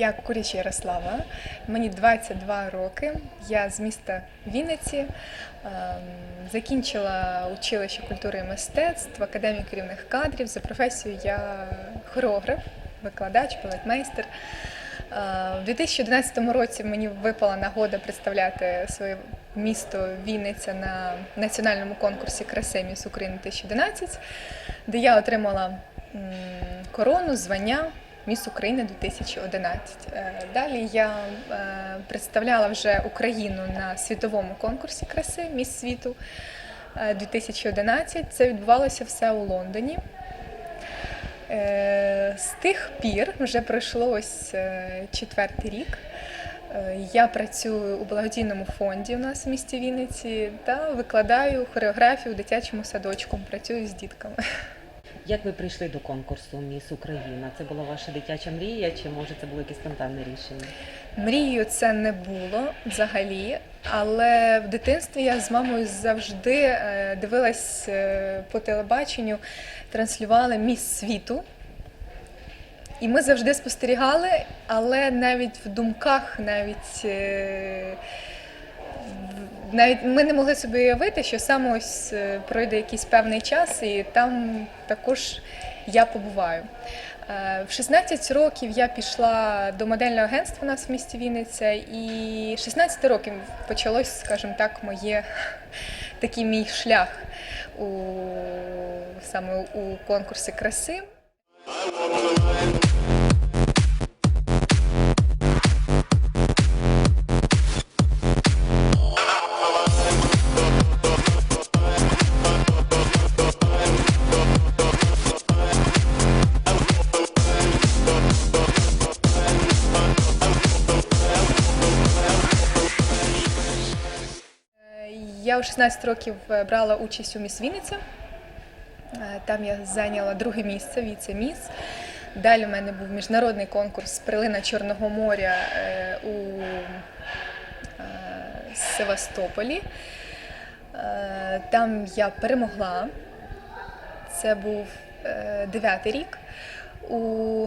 Я Куріч Ярослава, мені 22 роки. Я з міста Вінниці. Ем, Закінчила училище культури і мистецтв, академію керівних кадрів. За професією я хореограф, викладач, балетмейстер. Е, У 2011 році мені випала нагода представляти своє місто Вінниця на національному конкурсі краси Міс України 2011, де я отримала корону, звання Міс України 2011. Е, Далі я е, представляла вже Україну на світовому конкурсі краси Міс світу е, 2011. Це відбувалося все у Лондоні. Е, З тих пір вже пройшло ось е, четвертий рік. Е, Я працюю у благодійному фонді у нас в місті Вінниці та викладаю хореографію у дитячому садочку. Працюю з дітками. Як ви прийшли до конкурсу Міс Україна? Це була ваша дитяча мрія, чи може це було якесь спонтанне рішення? Мрією це не було взагалі, але в дитинстві я з мамою завжди е, дивилась е, по телебаченню, транслювали міс світу. І ми завжди спостерігали, але навіть в думках, навіть, е, навіть ми не могли собі уявити, що саме ось е, пройде якийсь певний час, і там також я побуваю. Е, В 16 років я пішла до модельного агентства у нас в місті Вінниця, і 16 років почалось, скажімо так, моє такий мій шлях у саме у конкурсі краси. Я у 16 років е, брала участь у Міс Вінниця. Е, Там я зайняла друге місце, віце-міс. Далі в мене був міжнародний конкурс Прилина Чорного моря е, у Севастополі. Там я перемогла. Це був дев'ятий рік. У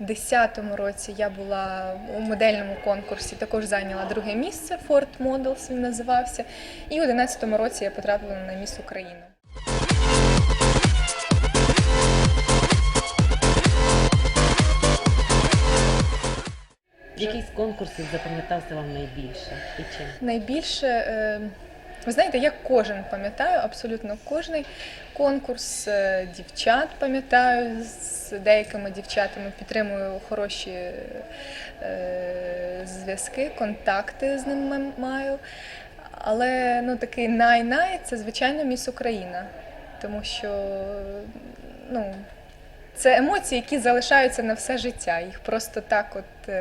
2010 році я була у модельному конкурсі, також зайняла друге місце. Ford Models він називався. І у 2011 році я потрапила на міс Україну. Який з конкурсів запам'ятався вам найбільше і чим? Найбільше, е, ви знаєте, я кожен пам'ятаю, абсолютно кожний конкурс е, дівчат пам'ятаю. З деякими дівчатами підтримую хороші е, зв'язки, контакти з ними маю. Але ну, такий най-най це, звичайно, міс Україна. Тому що ну, це емоції, які залишаються на все життя. Їх просто так от.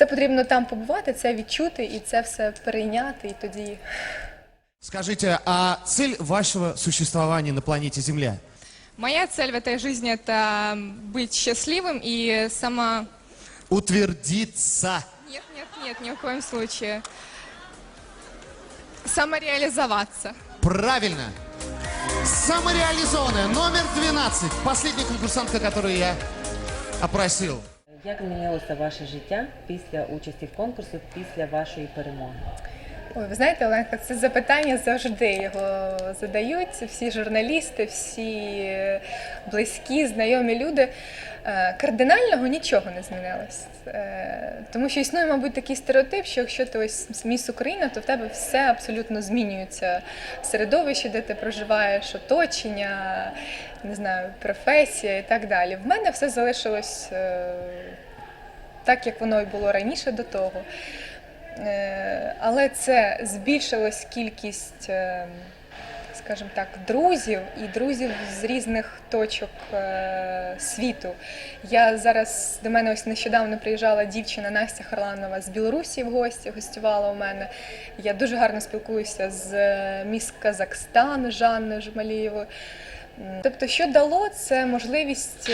е, це потрібно там побувати, це відчути і це все перейняти, і тоді Скажите, а цель вашего существования на планете Земля? Моя цель в этой жизни это быть счастливым и сама... Утвердиться. Нет, нет, нет, ни в коем случае. Самореализоваться. Правильно. Самореализованная. Номер 12. Последняя конкурсантка, которую я опросил. Як змінилося ваше життя після участі в конкурсі, після вашої перемоги? Ой, ви знаєте, Оленка, це запитання завжди його задають. Всі журналісти, всі близькі, знайомі люди. Е, Кардинального нічого не змінилось. Е, Тому що існує, мабуть, такий стереотип, що якщо ти ось міс Україна, то в тебе все абсолютно змінюється. Середовище, де ти проживаєш, оточення, не знаю, професія і так далі. В мене все залишилось е, так, як воно і було раніше до того. Е, Але це збільшилась кількість, е, скажімо так, друзів і друзів з різних точок е, світу. Я зараз до мене ось нещодавно приїжджала дівчина Настя Харланова з Білорусі в гості, гостювала у мене. Я дуже гарно спілкуюся з міс Казахстан Жанною Жмалієвою. Тобто, що дало, це можливість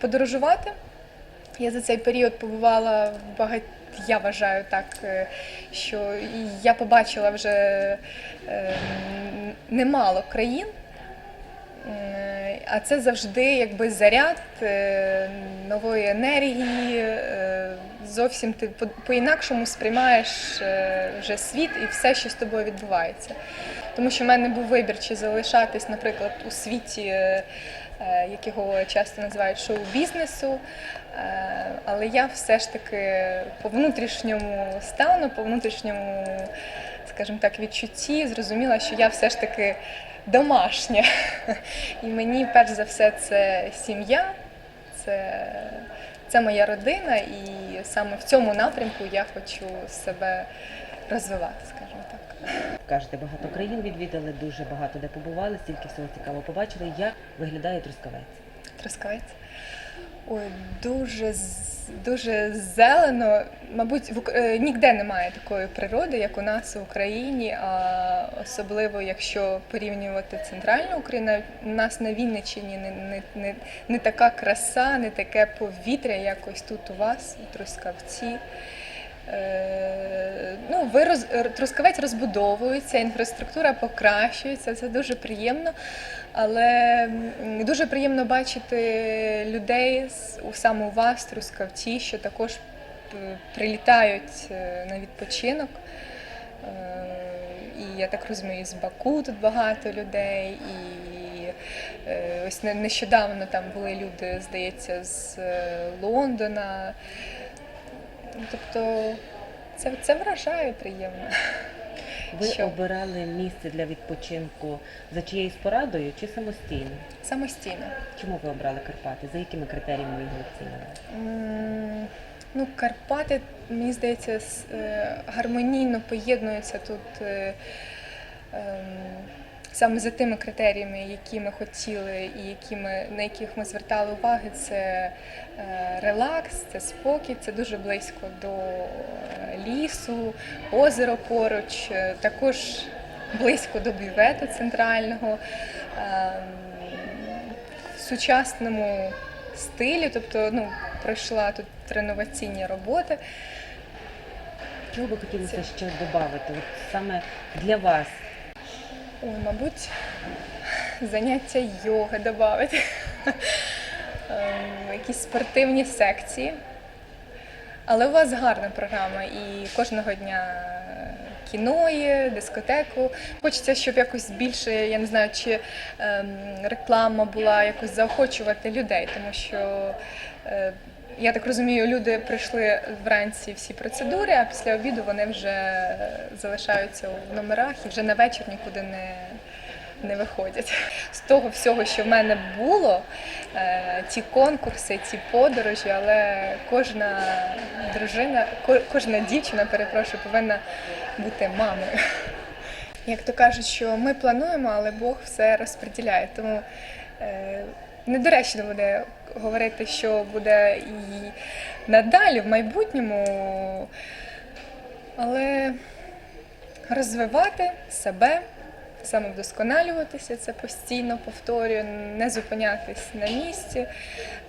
подорожувати. Я за цей період побувала в багать... Я вважаю так, е, що я побачила вже е, немало країн. Е, А це завжди якби заряд нової енергії. Зовсім ти по- по-інакшому сприймаєш вже світ і все, що з тобою відбувається. Тому що в мене був вибір, чи залишатись, наприклад, у світі, е, е, якого часто називають шоу-бізнесу. Е, Але я все ж таки по внутрішньому стану, по внутрішньому, скажімо так, відчутті зрозуміла, що я все ж таки домашня. І мені перш за все це сім'я, це, це моя родина, і саме в цьому напрямку я хочу себе розвивати. Кажете, багато країн відвідали, дуже багато де побували, стільки всього цікаво побачили. Як виглядає Трускавець? Трускавець. Ой, дуже, дуже зелено. Мабуть, в, е, ніде немає такої природи, як у нас в Україні, а особливо якщо порівнювати центральну Україну, у нас на Вінниччині не, не, не, не така краса, не таке повітря, як ось тут у вас, у Трускавці. Е, ну, ви роз, р- Трускавець розбудовується, інфраструктура покращується, це дуже приємно. Але дуже приємно бачити людей саме у вас, Трускавці, що також прилітають е, на відпочинок. Е, І я так розумію, з Баку тут багато людей, і е, ось не- нещодавно там були люди, здається, з е, Лондона. Ну, Тобто це, це вражає приємно. Ви Що? обирали місце для відпочинку за чиєюсь порадою чи самостійно? Самостійно. Чому ви обрали Карпати? За якими критеріями ви його оцінили? Ну, Карпати, мені здається, е, гармонійно поєднуються тут е, ем, саме за тими критеріями, які ми хотіли і які ми, на яких ми звертали уваги. Це е, релакс, це спокій, це дуже близько до е, лісу, озеро поруч, е, також близько до бювету центрального. Ем, в сучасному стилі, тобто ну, пройшла тут тренуваційні роботи. Чого би хотілося ще додати? От саме для вас Ой, мабуть, заняття йоги додати, Ем, якісь спортивні секції. Але у вас гарна програма і кожного дня кіно є, дискотеку. Хочеться, щоб якось більше, я не знаю, чи ем, реклама була якось заохочувати людей, тому що. Е, я так розумію, люди прийшли вранці всі процедури, а після обіду вони вже залишаються в номерах і вже на вечір нікуди не, не виходять. З того всього, що в мене було, е, ті конкурси, ті подорожі, але кожна дружина, кожна дівчина, перепрошую, повинна бути мамою. Як то кажуть, що ми плануємо, але Бог все розподіляє. Тому е, недоречно буде говорити, що буде і надалі, в майбутньому, але розвивати себе, самовдосконалюватися, це постійно повторюю, не зупинятись на місці,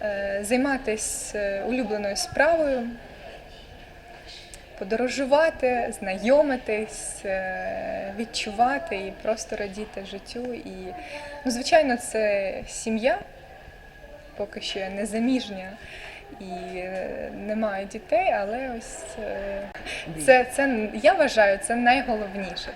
е, займатися улюбленою справою подорожувати, знайомитись, е, відчувати і просто радіти життю. І, ну, звичайно, це сім'я, поки що не заміжня і немає не маю дітей, але ось е, це, це я вважаю це найголовніше.